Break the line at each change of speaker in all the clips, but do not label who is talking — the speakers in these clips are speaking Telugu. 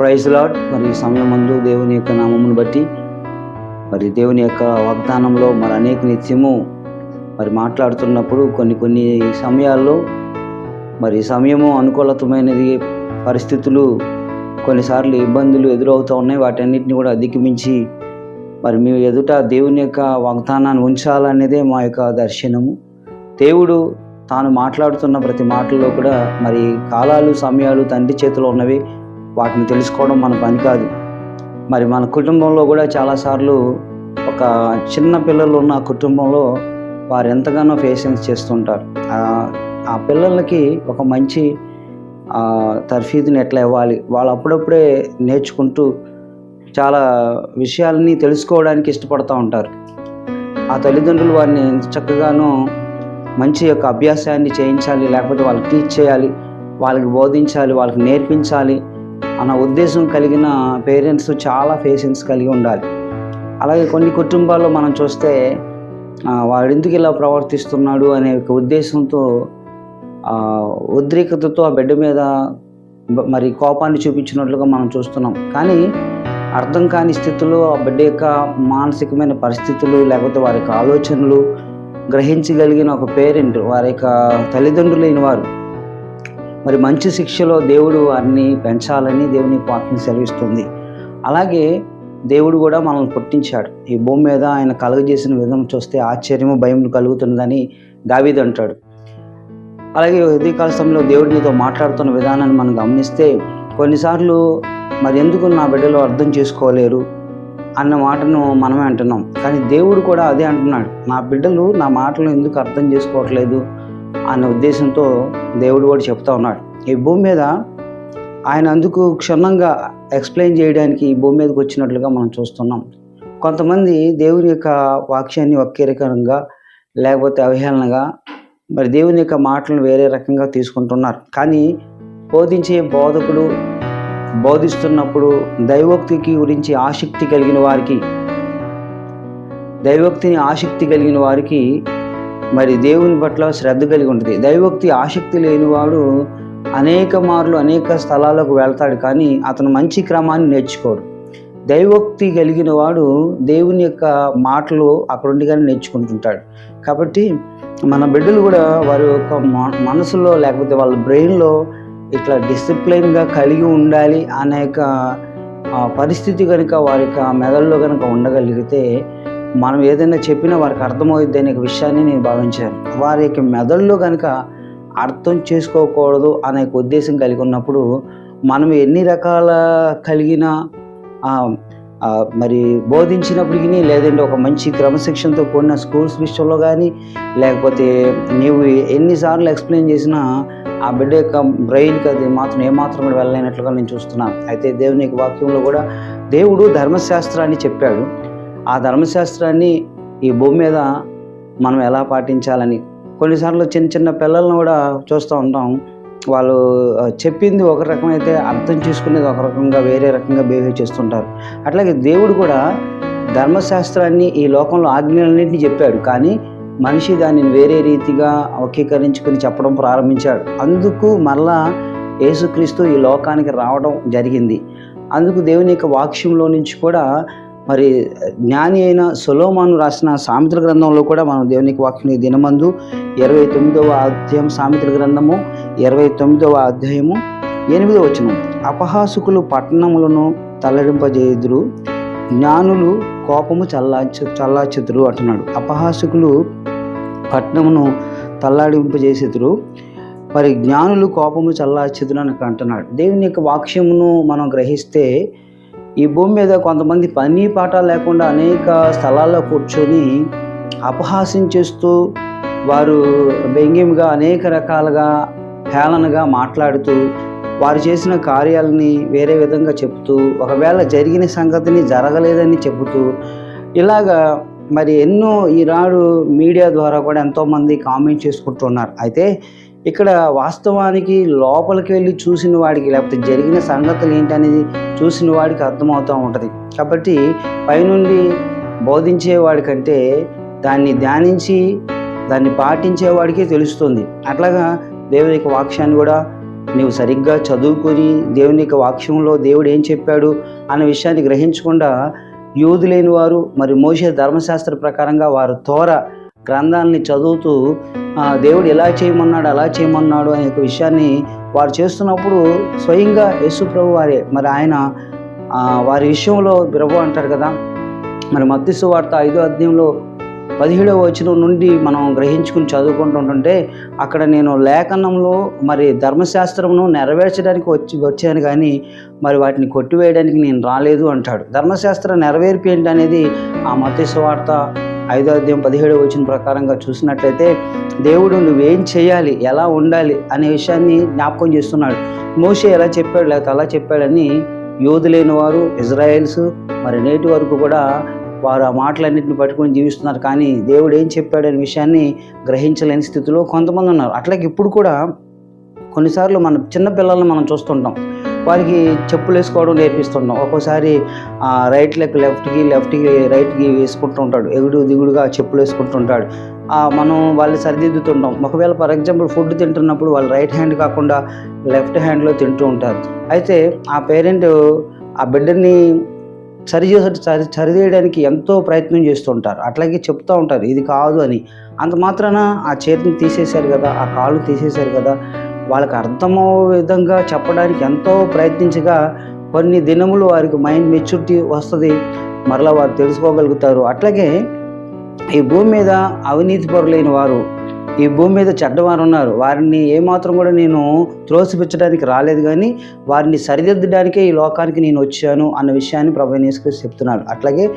ప్రైజ్ లాడ్ మరి ఈ సమయం ముందు దేవుని యొక్క నామమును బట్టి మరి దేవుని యొక్క వాగ్దానంలో మరి అనేక నిత్యము మరి మాట్లాడుతున్నప్పుడు కొన్ని కొన్ని సమయాల్లో మరి సమయము అనుకూలతమైనది పరిస్థితులు కొన్నిసార్లు ఇబ్బందులు ఎదురవుతూ ఉన్నాయి. వాటన్నిటిని కూడా అధిగమించి మరి మీ ఎదుట దేవుని యొక్క వాగ్దానాన్ని ఉంచాలనేదే మా యొక్క దర్శనము. దేవుడు తాను మాట్లాడుతున్న ప్రతి మాటల్లో కూడా మరి కాలాలు సమయాలు తండ్రి చేతిలో ఉన్నవి. వాటిని తెలుసుకోవడం మన పని కాదు. మరి మన కుటుంబంలో కూడా చాలాసార్లు ఒక చిన్న పిల్లలు ఉన్న కుటుంబంలో వారు ఎంతగానో ఫేషన్స్ చేస్తుంటారు. ఆ- పిల్లలకి ఒక మంచి తర్ఫీదుని ఎట్లా ఇవ్వాలి? వాళ్ళు అప్పుడప్పుడే నేర్చుకుంటూ చాలా విషయాలని తెలుసుకోవడానికి ఇష్టపడుతూ ఉంటారు. ఆ తల్లిదండ్రులు వారిని ఎంత చక్కగానో మంచి యొక్క అభ్యాసాన్ని చేయించాలి లేకపోతే వాళ్ళకి టీచ్ చేయాలి వాళ్ళకి బోధించాలి వాళ్ళకి నేర్పించాలి అన్న ఉద్దేశం కలిగిన పేరెంట్స్ చాలా పేషెన్స్ కలిగి ఉండాలి. అలాగే కొన్ని కుటుంబాల్లో మనం చూస్తే ఆ, వాడు ఎందుకు ఇలా ప్రవర్తిస్తున్నాడు అనే ఒక ఉద్దేశంతో ఆ, ఆ బిడ్డ మీద మరి కోపాన్ని చూపించినట్లుగా మనం చూస్తున్నాం. కానీ అర్థం కాని స్థితిలో ఆ బిడ్డ యొక్క మానసికమైన పరిస్థితులు లేకపోతే వారి యొక్క ఆలోచనలు గ్రహించగలిగిన ఒక పేరెంట్ వారి యొక్క తల్లిదండ్రులైన వారు మరి మంచి శిక్షలో దేవుడు వారిని పెంచాలని దేవుని వాక్యం సెలవిస్తుంది. అలాగే దేవుడు కూడా మనల్ని పుట్టించాడు. ఈ భూమి మీద ఆయన కలుగజేసిన విధం చూస్తే ఆశ్చర్యము భయం కలుగుతుందని దావీదు అంటాడు. అలాగే ఉదయకాల సమయంలో దేవుడి నీతో మాట్లాడుతున్న విధానాన్ని మనం గమనిస్తే కొన్నిసార్లు మరి ఎందుకు నా బిడ్డలు అర్థం చేసుకోలేరు అన్న మాటను మనమే అంటున్నాం. కానీ దేవుడు కూడా అదే అంటున్నాడు. నా బిడ్డలు నా మాటలు ఎందుకు అర్థం చేసుకోవట్లేదు? అన్న ఉద్దేశంతో దేవుడు కూడా చెప్తా ఉన్నాడు. ఈ భూమి మీద ఆయన అందుకు క్షుణ్ణంగా ఎక్స్ప్లెయిన్ చేయడానికి ఈ భూమి మీదకి వచ్చినట్లుగా మనం చూస్తున్నాం. కొంతమంది దేవుని యొక్క వాక్యాన్ని వక్రీకరంగా లేకపోతే అవహేళనగా మరి దేవుని యొక్క మాటలను వేరే రకంగా తీసుకుంటున్నారు. కానీ బోధించే బోధకుడు బోధిస్తున్నప్పుడు దైవోక్తికి గురించి ఆసక్తి కలిగిన వారికి దైవోక్తిని ఆసక్తి కలిగిన వారికి మరి దేవుని పట్ల శ్రద్ధ కలిగి ఉంటుంది. దైవోక్తి ఆసక్తి లేనివాడు అనేక మార్లు అనేక స్థలాలకు వెళ్తాడు కానీ అతను మంచి క్రమాన్ని నేర్చుకోడు. దైవోక్తి కలిగిన వాడు దేవుని యొక్క మాటలు అక్కడుండిగానే నేర్చుకుంటుంటాడు. కాబట్టి మన బిడ్డలు కూడా వారి యొక్క మనసులో లేకపోతే వాళ్ళ బ్రెయిన్లో ఇట్లా డిసిప్లైన్గా కలిగి ఉండాలి అనే యొక్క పరిస్థితి కనుక వారి యొక్క మెదడులో కనుక ఉండగలిగితే మనం ఏదైనా చెప్పినా వారికి అర్థమవుద్ది అనే విషయాన్ని నేను భావించాను. వారి యొక్క మెదడులో కనుక అర్థం చేసుకోకూడదు అనే ఒక ఉద్దేశం కలిగి ఉన్నప్పుడు మనం ఎన్ని రకాల కలిగిన మరి బోధించినప్పటికీ లేదంటే ఒక మంచి క్రమశిక్షణతో కూడిన స్కూల్స్ విషయంలో కానీ లేకపోతే నీవు ఎన్నిసార్లు ఎక్స్ప్లెయిన్ చేసినా ఆ బిడ్డ యొక్క బ్రెయిన్కి అది మాత్రం ఏమాత్రం కూడా వెళ్ళలేనట్లుగా నేను చూస్తున్నాను. అయితే దేవుని యొక్క వాక్యంలో కూడా దేవుడు ధర్మశాస్త్రాన్ని చెప్పాడు. ఆ ధర్మశాస్త్రాన్ని ఈ భూమి మీద మనం ఎలా పాటించాలని? కొన్నిసార్లు చిన్న చిన్న పిల్లలను కూడా చూస్తూ ఉంటాం. వాళ్ళు చెప్పింది ఒక రకమైతే అర్థం చేసుకునేది ఒక రకంగా వేరే రకంగా బిహేవ్ చేస్తుంటారు. అట్లాగే దేవుడు కూడా ధర్మశాస్త్రాన్ని ఈ లోకంలో ఆజ్ఞలన్నింటినీ చెప్పాడు. కానీ మనిషి దానిని వేరే రీతిగా వక్రీకరించుకుని చెప్పడం ప్రారంభించాడు. అందుకు మరలా యేసుక్రీస్తు ఈ లోకానికి రావడం జరిగింది. అందుకు దేవుని యొక్క వాక్యంలో నుంచి కూడా మరి జ్ఞాని అయిన సొలోమాను రాసిన సామెతల గ్రంథంలో కూడా మనం దేవునికి వాక్యం దినమందు ఇరవై తొమ్మిదవ అధ్యాయం సామెతల గ్రంథము ఇరవై తొమ్మిదవ అధ్యాయము ఎనిమిదవ వచనం. అపహాసుకులు పట్టణములను తల్లడింపజేయుదురు జ్ఞానులు కోపము చల్లార్చ చల్లార్చుదురు అంటున్నాడు. అపహాసుకులు పట్టణమును తల్లాడింపజేసేదురు మరి జ్ఞానులు కోపము చల్లార్చుదురు అని అంటున్నాడు. దేవుని యొక్క వాక్యమును మనం గ్రహిస్తే ఈ భూమి మీద కొంతమంది పని పాట లేకుండా అనేక స్థలాల్లో కూర్చొని అపహాసం చేస్తూ వారు వ్యంగ్యంగా అనేక రకాలుగా హేళనగా మాట్లాడుతూ వారు చేసిన కార్యాలని వేరే విధంగా చెబుతూ ఒకవేళ జరిగిన సంగతిని జరగలేదని చెబుతూ ఇలాగా మరి ఎన్నో ఈనాడు మీడియా ద్వారా కూడా ఎంతోమంది కామెంట్ చేసుకుంటున్నారు అయితే ఇక్కడ వాస్తవానికి లోపలికి వెళ్ళి చూసిన వాడికి లేకపోతే జరిగిన సంగతులు ఏంటనేది చూసిన వాడికి అర్థమవుతూ ఉంటుంది. కాబట్టి పైనుండి బోధించేవాడికంటే దాన్ని ధ్యానించి దాన్ని పాటించేవాడికే తెలుస్తుంది. అట్లాగా దేవుని యొక్క వాక్యాన్ని కూడా నీవు సరిగ్గా చదువుకొని దేవుని యొక్క వాక్యంలో దేవుడు ఏం చెప్పాడు అన్న విషయాన్ని గ్రహించకుండా యూదు లేని వారు మరి మోసే ధర్మశాస్త్ర ప్రకారంగా వారు తోర గ్రంథాలని చదువుతూ దేవుడు ఎలా చేయమన్నాడు అలా చేయమన్నాడు అనే ఒక విషయాన్ని వారు చేస్తున్నప్పుడు స్వయంగా యేసు ప్రభు వారే మరి ఆయన వారి విషయంలో ప్రభు అంటారు కదా మరి మత్తిసు వార్త ఐదో అధ్యాయంలో పదిహేడవ వచనం నుండి మనం గ్రహించుకుని చదువుకుంటుంటుంటే అక్కడ నేను లేఖనంలో మరి ధర్మశాస్త్రమును నెరవేర్చడానికి వచ్చి వచ్చాను కానీ మరి వాటిని కొట్టివేయడానికి నేను రాలేదు అంటాడు. ధర్మశాస్త్ర నెరవేర్పు అనేది ఆ మత్స్సు వార్త ఐదో అధ్యాయం పదిహేడు వచ్చిన ప్రకారంగా చూసినట్లయితే దేవుడు నువ్వేం చేయాలి? ఎలా ఉండాలి? అనే విషయాన్ని జ్ఞాపకం చేస్తున్నాడు. మోషే ఎలా చెప్పాడు? లేకపోతే అలా చెప్పాడని యోధులైన వారు ఇజ్రాయెల్స్ మరి నేటి వరకు కూడా వారు ఆ మాటలన్నింటిని పట్టుకొని జీవిస్తున్నారు. కానీ దేవుడు ఏం చెప్పాడనే విషయాన్ని గ్రహించలేని స్థితిలో కొంతమంది ఉన్నారు. అట్లాగే ఇప్పుడు కూడా కొన్నిసార్లు మన చిన్న పిల్లల్ని మనం చూస్తుంటాం. వారికి చెప్పులు వేసుకోవడం నేర్పిస్తున్నాం ఒక్కోసారి ఆ, రైట్ లెగ్ లెఫ్ట్కి లెఫ్ట్కి రైట్కి వేసుకుంటూ ఉంటాడు. ఎగుడు దిగుడుగా చెప్పులు వేసుకుంటుంటాడు మనం వాళ్ళు సరిదిద్దుతుంటాం. ఒకవేళ ఫర్ ఎగ్జాంపుల్ ఫుడ్ తింటున్నప్పుడు వాళ్ళు రైట్ హ్యాండ్ కాకుండా లెఫ్ట్ హ్యాండ్లో తింటూ ఉంటారు. అయితే ఆ పేరెంట్ ఆ బిడ్డని సరి చేసే సరి సరిచేయడానికి ఎంతో ప్రయత్నం చేస్తుంటారు. అట్లాగే చెప్తూ ఉంటారు ఇది కాదు అని. అంత మాత్రాన ఆ చేతిని తీసేశారు కదా ఆ కాళ్ళు తీసేశారు కదా వాళ్ళకి అర్థమయ్యే విధంగా చెప్పడానికి ఎంతో ప్రయత్నించగా కొన్ని దినములు వారికి మైండ్ మెచ్యూరిటీ వస్తుంది. మరలా వారు తెలుసుకోగలుగుతారు. అట్లాగే ఈ భూమి మీద అవినీతి పరులైన వారు ఈ భూమి మీద చెడ్డవారు ఉన్నారు. వారిని ఏమాత్రం కూడా నేను త్రోసిపుచ్చడానికి రాలేదు కానీ వారిని సరిదిద్దడానికే ఈ లోకానికి నేను వచ్చాను అన్న విషయాన్ని ప్రభు చెప్తున్నారు. అట్లాగే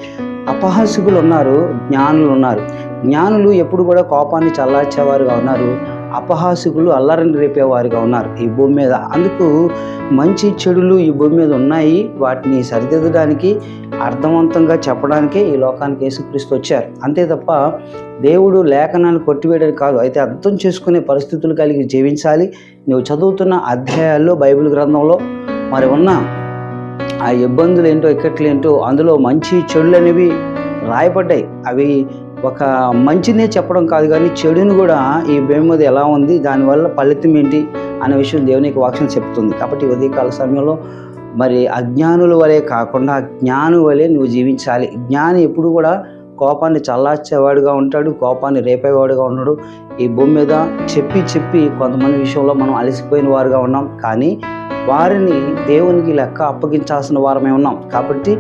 అపహాసకులు ఉన్నారు జ్ఞానులు ఉన్నారు. జ్ఞానులు ఎప్పుడు కూడా కోపాన్ని చల్లార్చేవారుగా ఉన్నారు. అపహాసికులు అల్లరిని రేపేవారుగా ఉన్నారు ఈ భూమి మీద. అందుకు మంచి చెడులు ఈ భూమి మీద ఉన్నాయి. వాటిని సరిదిద్దడానికి అర్థవంతంగా చెప్పడానికే ఈ లోకానికి యేసుక్రీస్తు వచ్చారు. అంతే తప్ప దేవుడు లేఖనాలు కొట్టివేయడం కాదు. అయితే అర్థం చేసుకునే పరిస్థితులు కలిగి జీవించాలి. నువ్వు చదువుతున్న అధ్యాయాల్లో బైబిల్ గ్రంథంలో మరి ఉన్న ఆ ఇబ్బందులు ఏంటో ఇక్కట్లు ఏంటో అందులో మంచి చెడులు అనేవి రాయబడ్డాయి. అవి ఒక మంచినే చెప్పడం కాదు కానీ చెడుని కూడా ఈ భూమి మీద ఎలా ఉంది దానివల్ల ఫలితం ఏంటి అనే విషయం దేవునికి వాక్యం చెప్తుంది. కాబట్టి ఉదయకాల సమయంలో మరి అజ్ఞానుల వలె కాకుండా జ్ఞాను వలె నువ్వు జీవించాలి. జ్ఞాని ఎప్పుడు కూడా కోపాన్ని చల్లార్చేవాడుగా ఉంటాడు కోపాన్ని రేపేవాడుగా ఉన్నాడు ఈ భూమి మీద చెప్పి చెప్పి కొంతమంది విషయంలో మనం అలసిపోయిన వారుగా ఉన్నాం. కానీ వారిని దేవునికి లెక్క అప్పగించాల్సిన వారమే ఉన్నాం. కాబట్టి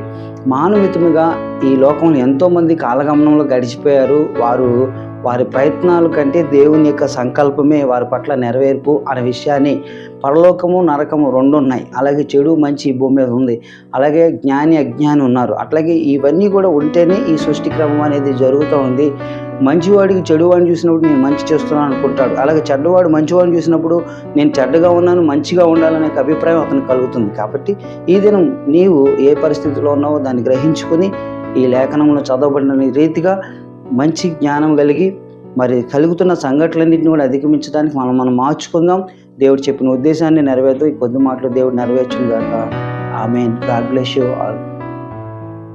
మానవితముగా ఈ లోకంలో ఎంతోమంది కాలగమనంలో గడిచిపోయారు. వారు వారి ప్రయత్నాలు కంటే దేవుని యొక్క సంకల్పమే వారి పట్ల నెరవేర్పు అనే విషయాన్ని పరలోకము నరకము రెండు ఉన్నాయి. అలాగే చెడు మంచి ఈ భూమి మీద ఉంది. అలాగే జ్ఞాని అజ్ఞాని ఉన్నారు. అట్లాగే ఇవన్నీ కూడా ఉంటేనే ఈ సృష్టి క్రమం అనేది జరుగుతూ ఉంది. మంచివాడికి చెడువాడిని చూసినప్పుడు నేను మంచి చేస్తున్నాను అనుకుంటాడు. అలాగే చెడ్డవాడు మంచివాడిని చూసినప్పుడు నేను చెడ్డగా ఉన్నాను మంచిగా ఉండాలనే ఒక అభిప్రాయం అతనికి కలుగుతుంది. కాబట్టి ఈ దినం నీవు ఏ పరిస్థితిలో ఉన్నావో దాన్ని గ్రహించుకొని ఈ లేఖనంలో చదవబడిన రీతిగా మంచి జ్ఞానం కలిగి మరి కలుగుతున్న సంఘటనలన్నింటిని కూడా అధిగమించడానికి మనం మనం మార్చుకుందాం. దేవుడు చెప్పిన ఉద్దేశాన్ని నెరవేర్తూ ఈ కొద్ది మాటలు దేవుడు నెరవేర్చును గాక amen. God bless you all.